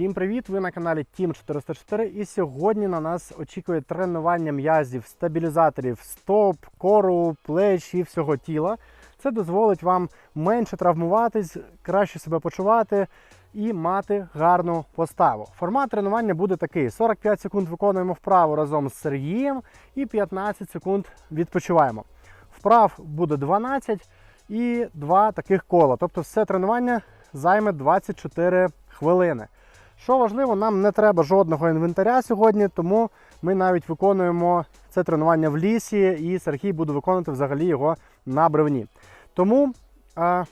Всім привіт! Ви на каналі Team 404 і сьогодні на нас очікує тренування м'язів, стабілізаторів стоп, кору, плеч і всього тіла. Це дозволить вам менше травмуватись, краще себе почувати і мати гарну поставу. Формат тренування буде такий: 45 секунд виконуємо вправу разом з Сергієм і 15 секунд відпочиваємо. Вправ буде 12 і два таких кола. Тобто все тренування займе 24 хвилини. Що важливо, нам не треба жодного інвентаря сьогодні, тому ми навіть виконуємо це тренування в лісі, і Сергій буде виконувати взагалі його на бревні. Тому,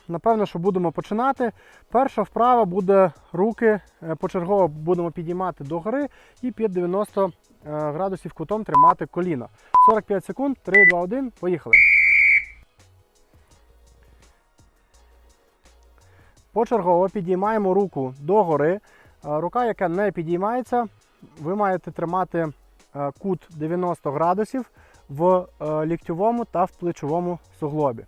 напевно, що будемо починати. Перша вправа буде руки, е, почергово будемо підіймати догори і під 90 е, градусів кутом тримати коліно. 45 секунд, 3, 2, 1, поїхали. Почергово підіймаємо руку догори. Е, Рука, яка не підіймається, ви маєте тримати е, кут 90 градусів в е, ліктьовому та в плечовому суглобі.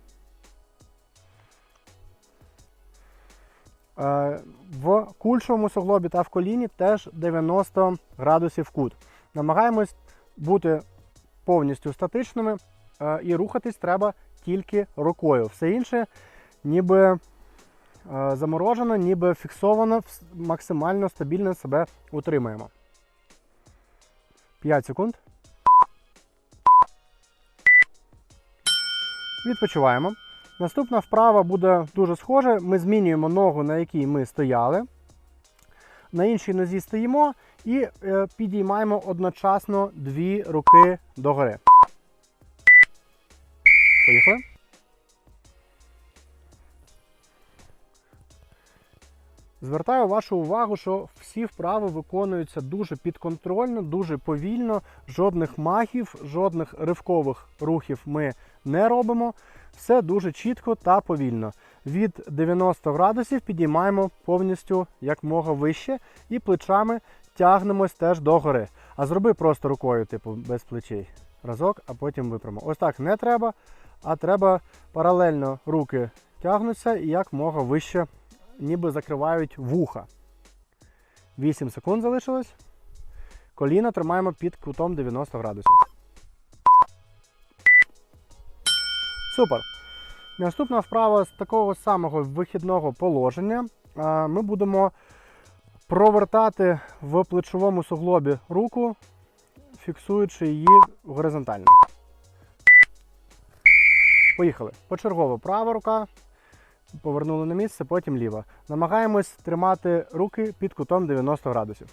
В кульшовому суглобі та в коліні теж 90 градусів кут. Намагаємось бути повністю статичними і рухатись треба тільки рукою. Все інше, ніби е, заморожено, ніби фіксовано, максимально стабільно себе утримуємо. 5 секунд. Відпочиваємо. Наступна вправа буде дуже схожа. Ми змінюємо ногу, на якій ми стояли. На іншій нозі стоїмо і е, підіймаємо одночасно дві руки догори. Поїхали. Звертаю вашу увагу, що всі вправи виконуються дуже підконтрольно, дуже повільно, жодних махів, жодних ривкових рухів ми не робимо. Все дуже чітко та повільно. Від 90 градусів підіймаємо повністю якмога вище і плечами тягнемось теж догори. А зроби просто рукою, типу, без плечей. Разок, а потім випрямо. Ось так не треба, а треба паралельно руки тягнуться і якмога вище ніби закривають вуха. 8 секунд залишилось. Коліна тримаємо під кутом 90 градусів. Супер. Наступна вправа з такого самого вихідного положення. Ми будемо провертати в плечовому суглобі руку, фіксуючи її горизонтально. Поїхали. Почергово права рука, повернули на місце, потім ліва. Намагаємось тримати руки під кутом 90 градусів.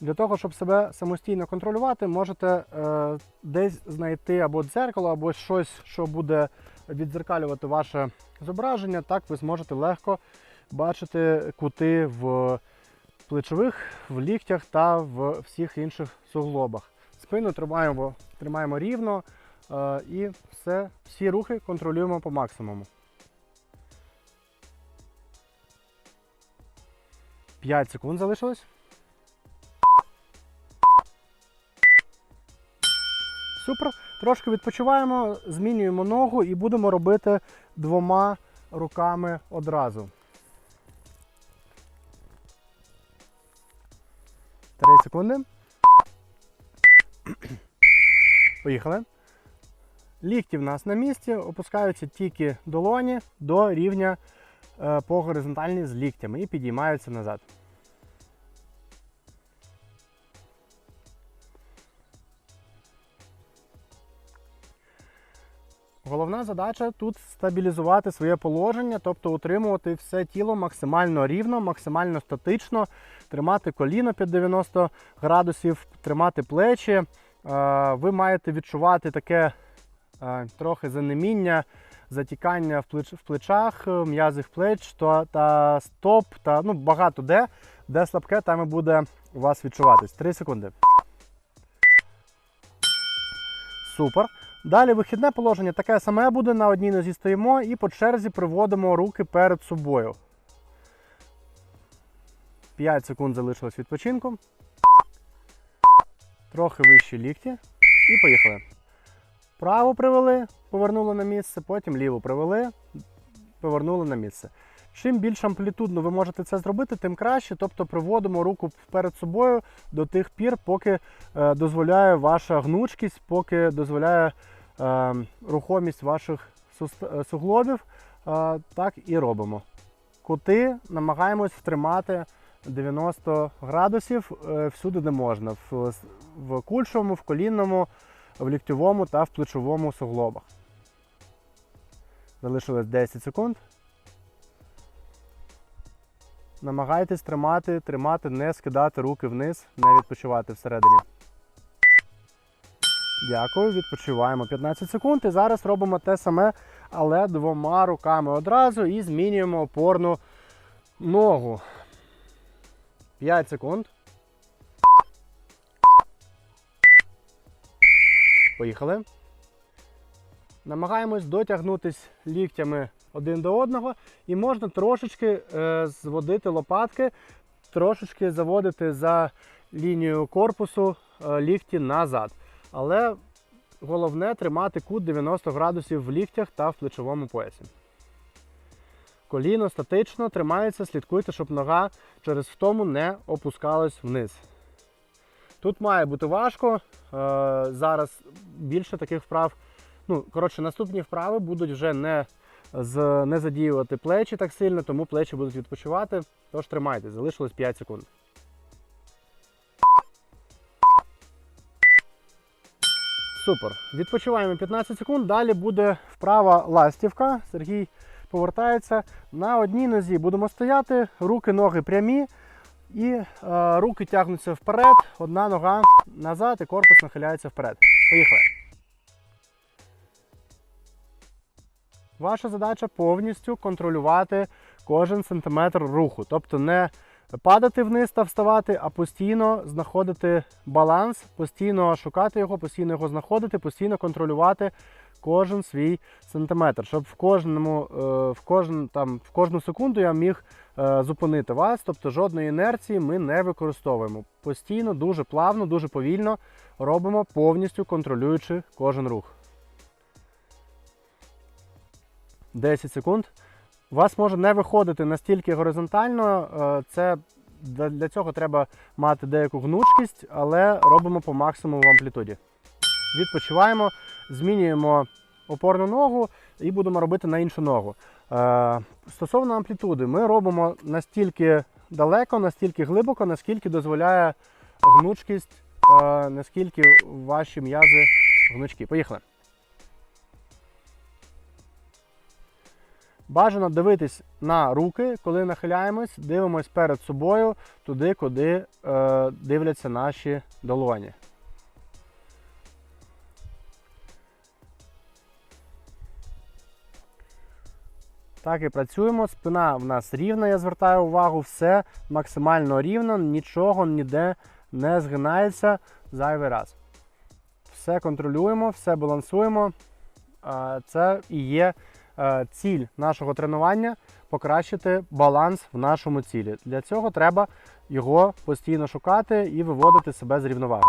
Для того, щоб себе самостійно контролювати, можете е, десь знайти або дзеркало, або щось, що буде віддзеркалювати ваше зображення. Так ви зможете легко бачити кути в плечових, в ліктях та в всіх інших суглобах. Спину тримаємо, тримаємо рівно і все, всі рухи контролюємо по максимуму. 5 секунд залишилось. Супер. Трошки відпочиваємо, змінюємо ногу і будемо робити двома руками одразу. 3 секунди. Поїхали. Лікті в нас на місці, опускаються тільки долоні до рівня е, по горизонтальній з ліктями і підіймаються назад. Головна задача тут стабілізувати своє положення, тобто утримувати все тіло максимально рівно, максимально статично, тримати коліно під 90 градусів, тримати плечі. Е, Ви маєте відчувати таке трохи занеміння, затікання в, плеч, в плечах, е, м'язих плеч та, та стоп, та ну, багато де, де слабке, там і буде у вас відчуватись. 3 секунди. Супер. Далі вихідне положення таке саме буде. На одній нозі стоїмо і по черзі приводимо руки перед собою. 5 секунд залишилось відпочинку. Трохи вищі лікті. І поїхали. Право привели, повернули на місце, потім ліву привели, повернули на місце. Чим більш амплітудно ви можете це зробити, тим краще. Тобто приводимо руку перед собою до тих пір, поки е, дозволяє ваша гнучкість, поки дозволяє е, рухомість ваших е, суглобів. Е, так і робимо. Кути намагаємось втримати 90 градусів е, всюди, де можна. В, в кульшовому, в колінному, в ліктьовому та в плечовому суглобах. Залишилось 10 секунд. Намагайтесь тримати, тримати, не скидати руки вниз, не відпочивати всередині. Дякую, відпочиваємо 15 секунд. І зараз робимо те саме, але двома руками одразу і змінюємо опорну ногу. 5 секунд. Поїхали. Намагаємось дотягнутись ліктями один до одного, і можна трошечки е, зводити лопатки, трошечки заводити за лінію корпусу е, лікті назад. Але головне тримати кут 90 градусів в ліктях та в плечовому поясі. Коліно статично тримається, слідкуйте, щоб нога через втому не опускалась вниз. Тут має бути важко. Е, зараз більше таких вправ. Ну, коротше, наступні вправи будуть вже не, з, не задіювати плечі так сильно, тому плечі будуть відпочивати. Тож тримайте, залишилось 5 секунд. Супер. Відпочиваємо 15 секунд. Далі буде вправа ластівка. Сергій повертається. На одній нозі будемо стояти, руки, ноги прямі. І е, руки тягнуться вперед, одна нога назад і корпус нахиляється вперед. Поїхали. Ваша задача повністю контролювати кожен сантиметр руху. Тобто не падати вниз та вставати, а постійно знаходити баланс, постійно шукати його, постійно його знаходити, постійно контролювати кожен свій сантиметр, щоб в кожному, е, в кожен, там, в кожну секунду я міг е, зупинити вас. Тобто жодної інерції ми не використовуємо. Постійно, дуже плавно, дуже повільно робимо, повністю контролюючи кожен рух. 10 секунд. У вас може не виходити настільки горизонтально. е, Це для цього треба мати деяку гнучкість, але робимо по максимуму в амплітуді. Відпочиваємо, змінюємо опорну ногу і будемо робити на іншу ногу. Е, Стосовно амплітуди, ми робимо настільки далеко, настільки глибоко, наскільки дозволяє гнучкість, е, наскільки ваші м'язи гнучкі. Поїхали. Бажано дивитись на руки, коли нахиляємось, дивимось перед собою туди, куди е, дивляться наші долоні. Так і працюємо. Спина в нас рівна, я звертаю увагу, все максимально рівно, нічого ніде не згинається зайвий раз. Все контролюємо, все балансуємо. Е, Це і є ціль нашого тренування покращити баланс в нашому цілі. Для цього треба його постійно шукати і виводити себе з рівноваги.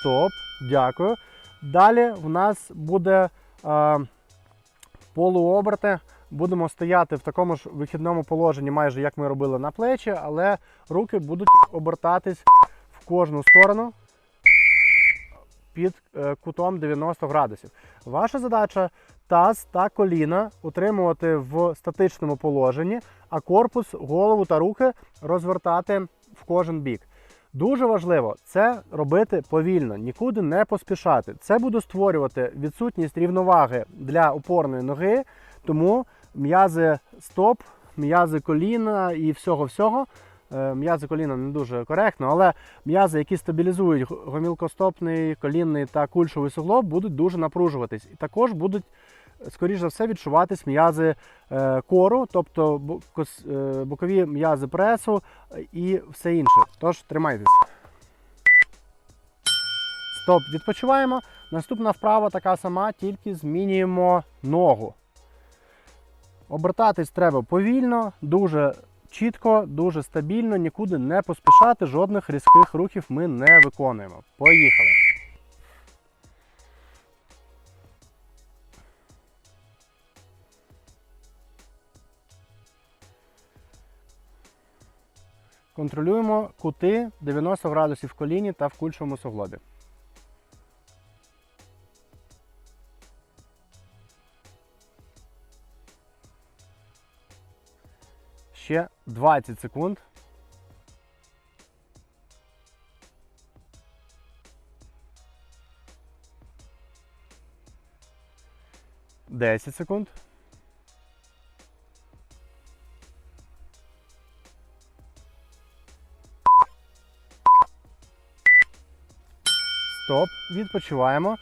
Стоп, дякую. Далі в нас буде е, полуоберти. Будемо стояти в такому ж вихідному положенні, майже як ми робили на плечі, але руки будуть обертатись в кожну сторону під е, кутом 90 градусів. Ваша задача таз та коліна утримувати в статичному положенні, а корпус, голову та руки розвертати в кожен бік. Дуже важливо це робити повільно, нікуди не поспішати. Це буде створювати відсутність рівноваги для опорної ноги, тому м'язи стоп, м'язи коліна і всього-всього. Е, М'язи коліна не дуже коректно, але м'язи, які стабілізують гомілкостопний, колінний та кульшовий суглоб, будуть дуже напружуватись. І також будуть, скоріш за все, відчуватись м'язи е, кору, тобто е, бокові м'язи пресу і все інше. Тож тримайтесь. Стоп, відпочиваємо. Наступна вправа така сама, тільки змінюємо ногу. Обертатись треба повільно, дуже чітко, дуже стабільно, нікуди не поспішати, жодних різких рухів ми не виконуємо. Поїхали! Контролюємо кути 90 градусів в коліні та в кульшому суглобі. Ще 20 секунд. Десять секунд. Стоп, відпочиваємо.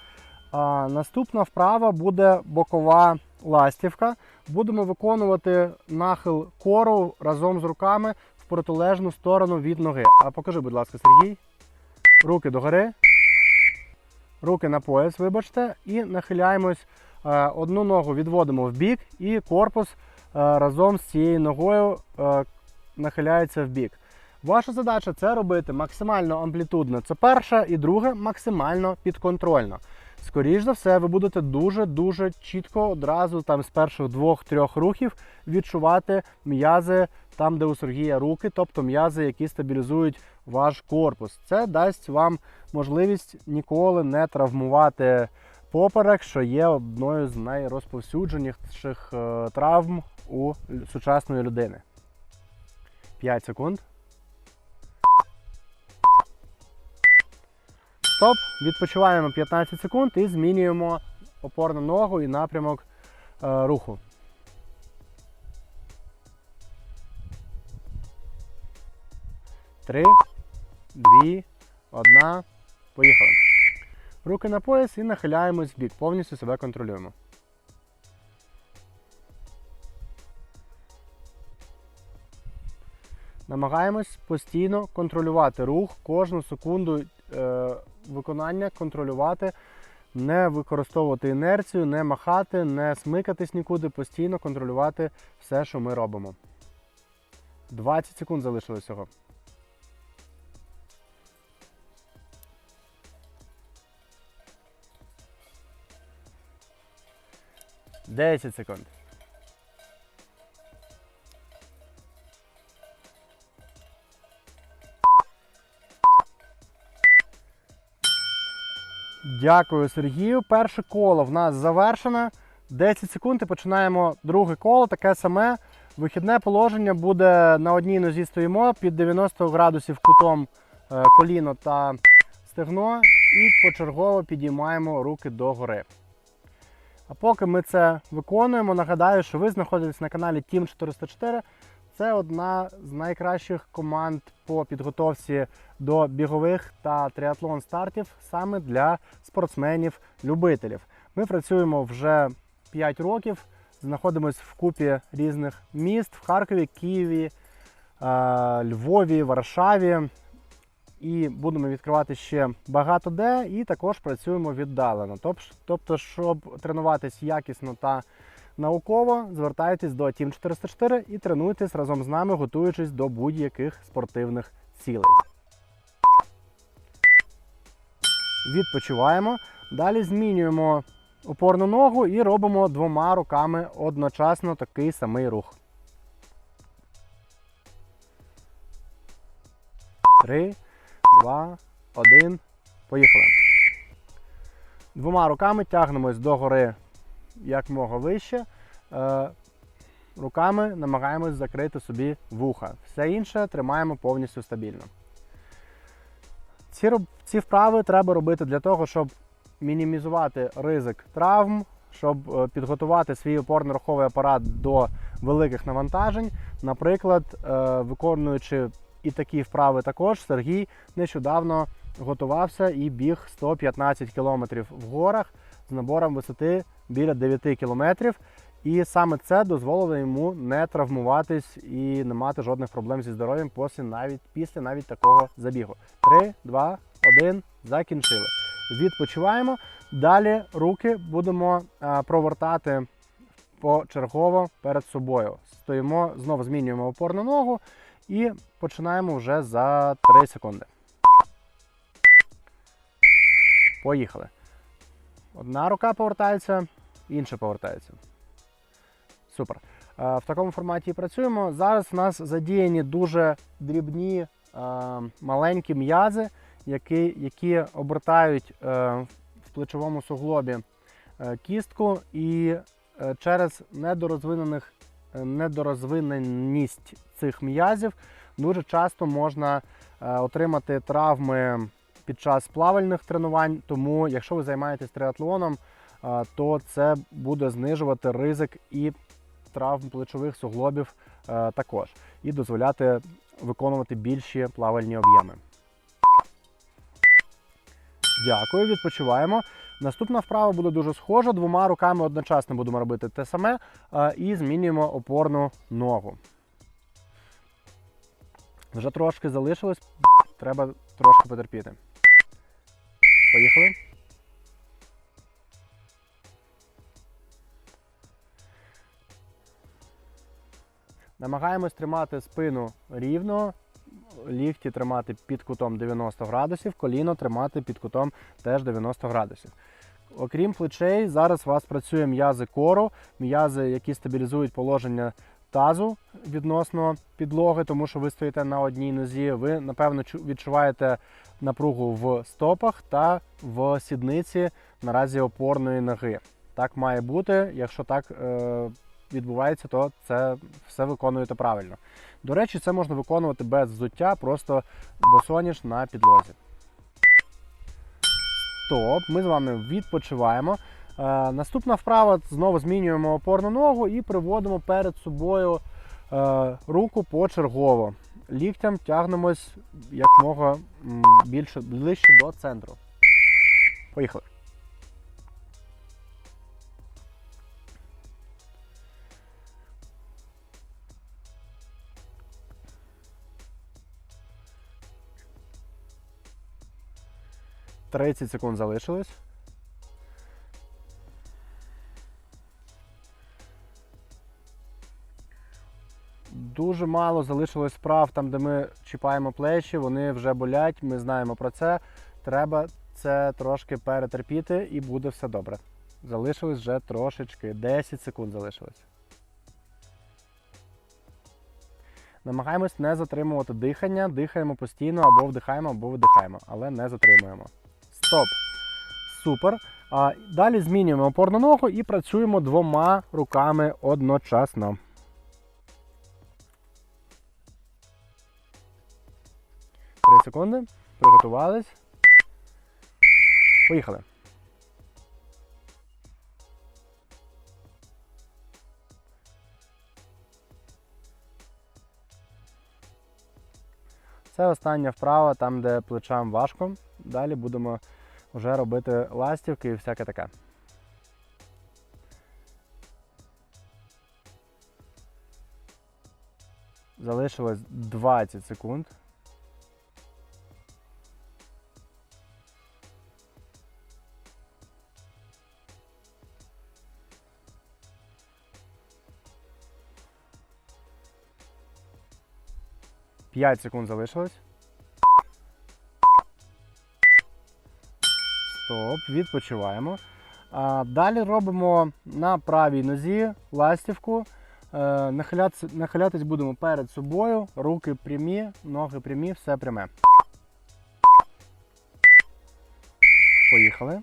А, наступна вправа буде бокова ластівка. Будемо виконувати нахил кору разом з руками в протилежну сторону від ноги. А покажи, будь ласка, Сергій. Руки догори. Руки на пояс, вибачте, і нахиляємось. Е, Одну ногу відводимо в бік, і корпус е, разом з цією ногою е, нахиляється в бік. Ваша задача це робити максимально амплітудно. Це перше, і друге максимально підконтрольно. Скоріше за все, ви будете дуже-дуже чітко одразу там з перших двох-трьох рухів відчувати м'язи там, де у Сергія руки, тобто м'язи, які стабілізують ваш корпус. Це дасть вам можливість ніколи не травмувати поперек, що є одною з найрозповсюдженіших е, травм у сучасної людини. 5 секунд. Стоп, відпочиваємо 15 секунд і змінюємо опорну ногу і напрямок е, руху. Три, дві, одна. Поїхали. Руки на пояс і нахиляємось в бік. Повністю себе контролюємо. Намагаємось постійно контролювати рух, кожну секунду виконання контролювати, не використовувати інерцію, не махати, не смикатись нікуди, постійно контролювати все, що ми робимо. 20 секунд залишилось всього. Десять секунд. Дякую, Сергію. Перше коло в нас завершено. 10 секунд і починаємо друге коло. Таке саме. Вихідне положення буде на одній нозі стоїмо під 90 градусів кутом е, коліно та стегно. І почергово підіймаємо руки догори. А поки ми це виконуємо, нагадаю, що ви знаходитесь на каналі Team 404. Це одна з найкращих команд по підготовці до бігових та тріатлон стартів саме для спортсменів-любителів. Ми працюємо вже 5 років, знаходимося в купі різних міст в Харкові, Києві, е, Львові, Варшаві. І будемо відкривати ще багато де, і також працюємо віддалено. Тобто, щоб тренуватись якісно та науково, звертайтесь до Team 404 і тренуйтесь разом з нами, готуючись до будь-яких спортивних цілей. Відпочиваємо. Далі змінюємо опорну ногу і робимо двома руками одночасно такий самий рух. Три, два, один. Поїхали. Двома руками тягнемось догори якмога вище. Е, руками намагаємось закрити собі вуха. Все інше тримаємо повністю стабільно. Ці, ці вправи треба робити для того, щоб мінімізувати ризик травм, щоб е, підготувати свій опорно-руховий апарат до великих навантажень. Наприклад, е, виконуючи і такі вправи також, Сергій нещодавно готувався і біг 115 км в горах з набором висоти біля 9 кілометрів. І саме це дозволило йому не травмуватись і не мати жодних проблем зі здоров'ям після навіть, після навіть такого забігу. 3, 2, 1, закінчили. Відпочиваємо. Далі руки будемо е, провертати почергово перед собою. Стоїмо, знову змінюємо опорну ногу і починаємо вже за 3 секунди. Поїхали. Одна рука повертається, інша повертається. Супер. Е, В такому форматі і працюємо. Зараз у нас задіяні дуже дрібні е, маленькі м'язи, які, які обертають е, в плечовому суглобі кістку, і через недорозвинених, недорозвиненість цих м'язів дуже часто можна отримати травми під час плавальних тренувань. Тому, якщо ви займаєтесь триатлоном, то це буде знижувати ризик і травм плечових суглобів е, також, і дозволяти виконувати більші плавальні об'єми. Дякую, відпочиваємо. Наступна вправа буде дуже схожа. Двома руками одночасно будемо робити те саме е, і змінюємо опорну ногу. Вже трошки залишилось, треба трошки потерпіти. Поїхали. Намагаємось тримати спину рівно, лікті тримати під кутом 90 градусів, коліно тримати під кутом теж 90 градусів. Окрім плечей, зараз у вас працює м'язи кору, м'язи, які стабілізують положення тазу відносно підлоги, тому що ви стоїте на одній нозі. Ви, напевно, відчуваєте напругу в стопах та в сідниці наразі опорної ноги. Так має бути. Якщо так е, відбувається, то це все виконуєте правильно. До речі, це можна виконувати без взуття, просто босоніж на підлозі. Стоп, ми з вами відпочиваємо. Е, наступна вправа знову змінюємо опорну ногу і приводимо перед собою е, руку почергово. Ліктям тягнемось якмога більше ближче до центру. Поїхали. Тридцять секунд залишилось. Дуже мало залишилось вправ там, де ми чіпаємо плечі, вони вже болять, ми знаємо про це. Треба це трошки перетерпіти і буде все добре. Залишилось вже трошечки, 10 секунд залишилось. Намагаємось не затримувати дихання, дихаємо постійно або вдихаємо, або видихаємо, але не затримуємо. Стоп. Супер. А далі змінюємо опорну ногу і працюємо двома руками одночасно. Три секунди. Приготувались. Поїхали. Це остання вправа, там, де плечам важко. Далі будемо вже робити ластівки і всяке таке. Залишилось 20 секунд. П'ять секунд залишилось. Стоп, відпочиваємо. Далі робимо на правій нозі ластівку. Е, нахилятись будемо перед собою, руки прямі, ноги прямі, все пряме. Поїхали.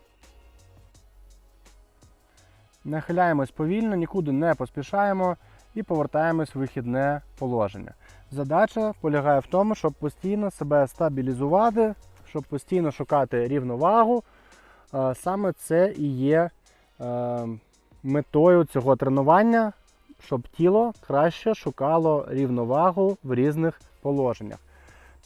Нахиляємось повільно, нікуди не поспішаємо і повертаємось в вихідне положення. Задача полягає в тому, щоб постійно себе стабілізувати, щоб постійно шукати рівновагу. Е, Саме це і є е, метою цього тренування, щоб тіло краще шукало рівновагу в різних положеннях.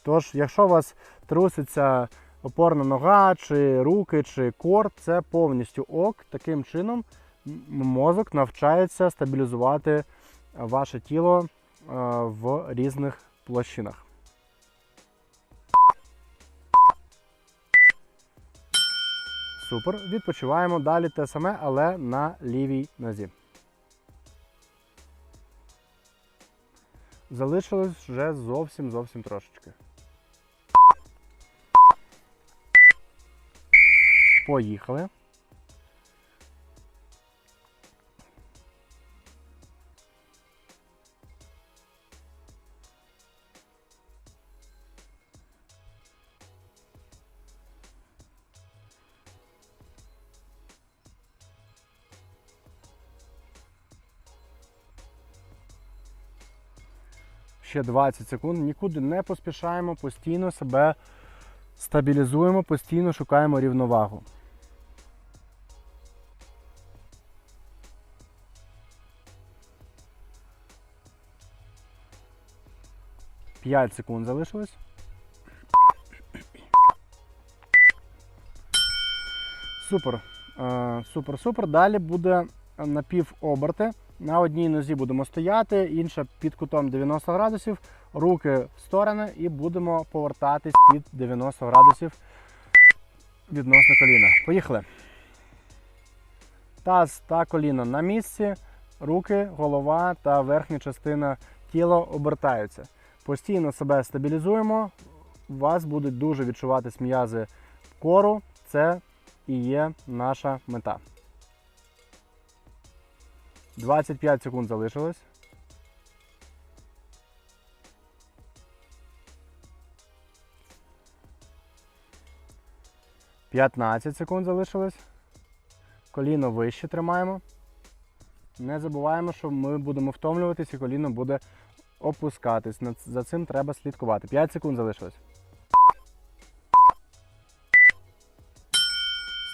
Тож, якщо у вас труситься опорна нога, чи руки, чи кор, це повністю ок. Таким чином мозок навчається стабілізувати ваше тіло е, в різних площинах. Супер. Відпочиваємо далі те саме, але на лівій нозі. Залишилось вже зовсім зовсім трошечки. Поїхали. Ще 20 секунд. Нікуди не поспішаємо, постійно себе стабілізуємо, постійно шукаємо рівновагу. П'ять секунд залишилось. Супер. Е, Супер, супер. Далі буде напівоберти. На одній нозі будемо стояти, інша під кутом 90 градусів, руки в сторони і будемо повертатись під 90 градусів відносно коліна. Поїхали. Таз та коліно на місці, руки, голова та верхня частина тіла обертаються. Постійно себе стабілізуємо. У вас будуть дуже відчуватись м'язи кору. Це і є наша мета. 25 секунд залишилось. П'ятнадцять секунд залишилось. Коліно вище тримаємо. Не забуваємо, що ми будемо втомлюватись і коліно буде опускатись. За цим треба слідкувати. 5 секунд залишилось.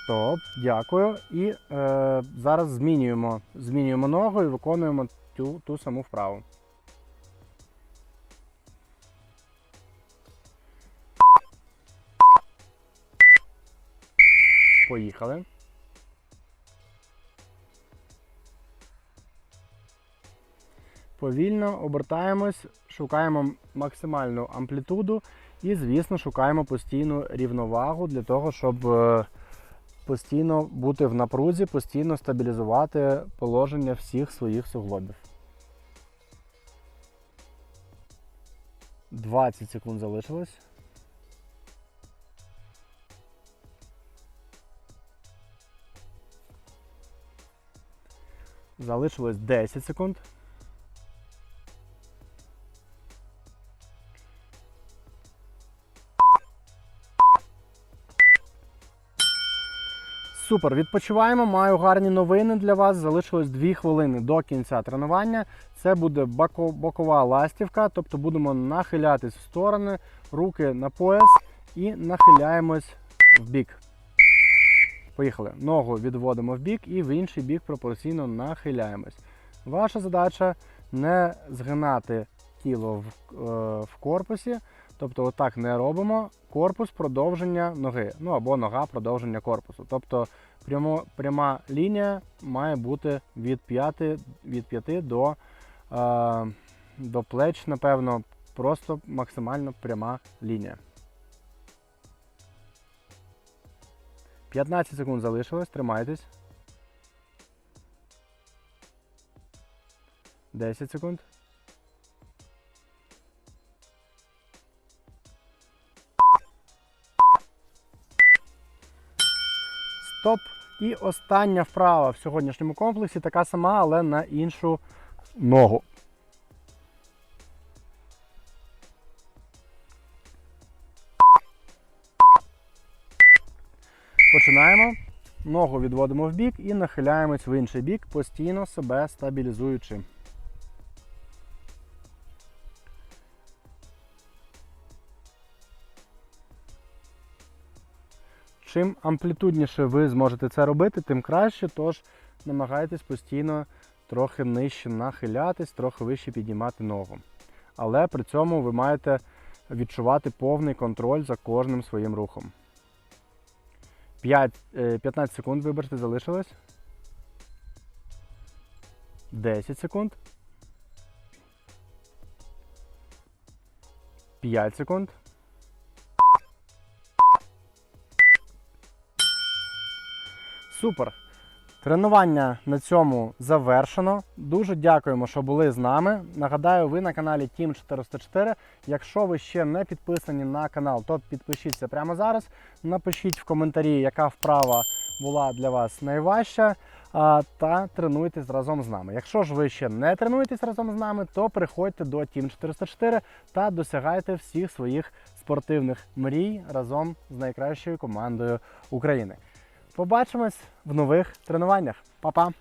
Стоп, дякую. І е, зараз змінюємо, змінюємо ногу і виконуємо ту, ту саму вправу. Поїхали. Повільно обертаємось, шукаємо максимальну амплітуду і, звісно, шукаємо постійну рівновагу для того, щоб е, постійно бути в напрузі, постійно стабілізувати положення всіх своїх суглобів. 20 секунд залишилось. Залишилось 10 секунд. Супер, відпочиваємо. Маю гарні новини для вас. Залишилось 2 хвилини до кінця тренування. Це буде бокова ластівка, тобто будемо нахилятись в сторони, руки на пояс і нахиляємось в бік. Поїхали. Ногу відводимо в бік і в інший бік пропорційно нахиляємось. Ваша задача не згинати тіло в, е, в корпусі, тобто отак не робимо. Корпус продовження ноги, ну або нога продовження корпусу. Тобто прямо, пряма лінія має бути від 5, від 5 до, е, до плеч, напевно, просто максимально пряма лінія. 15 секунд залишилось, тримайтесь. 10 секунд. Стоп. І остання вправа в сьогоднішньому комплексі така сама, але на іншу ногу. Починаємо. Ногу відводимо в бік і нахиляємось в інший бік, постійно себе стабілізуючи. Чим амплітудніше ви зможете це робити, тим краще. Тож намагайтесь постійно трохи нижче нахилятись, трохи вище піднімати ногу. Але при цьому ви маєте відчувати повний контроль за кожним своїм рухом. 5, е, 15 секунд, вибачте, залишилось. 10 секунд. 5 секунд. Супер. Тренування на цьому завершено. Дуже дякуємо, що були з нами. Нагадаю, ви на каналі Team 404. Якщо ви ще не підписані на канал, то підпишіться прямо зараз. Напишіть в коментарі, яка вправа була для вас найважча. Та тренуйтесь разом з нами. Якщо ж ви ще не тренуєтесь разом з нами, то приходьте до Team 404 та досягайте всіх своїх спортивних мрій разом з найкращою командою України. Побачимось в нових тренуваннях. Па-па!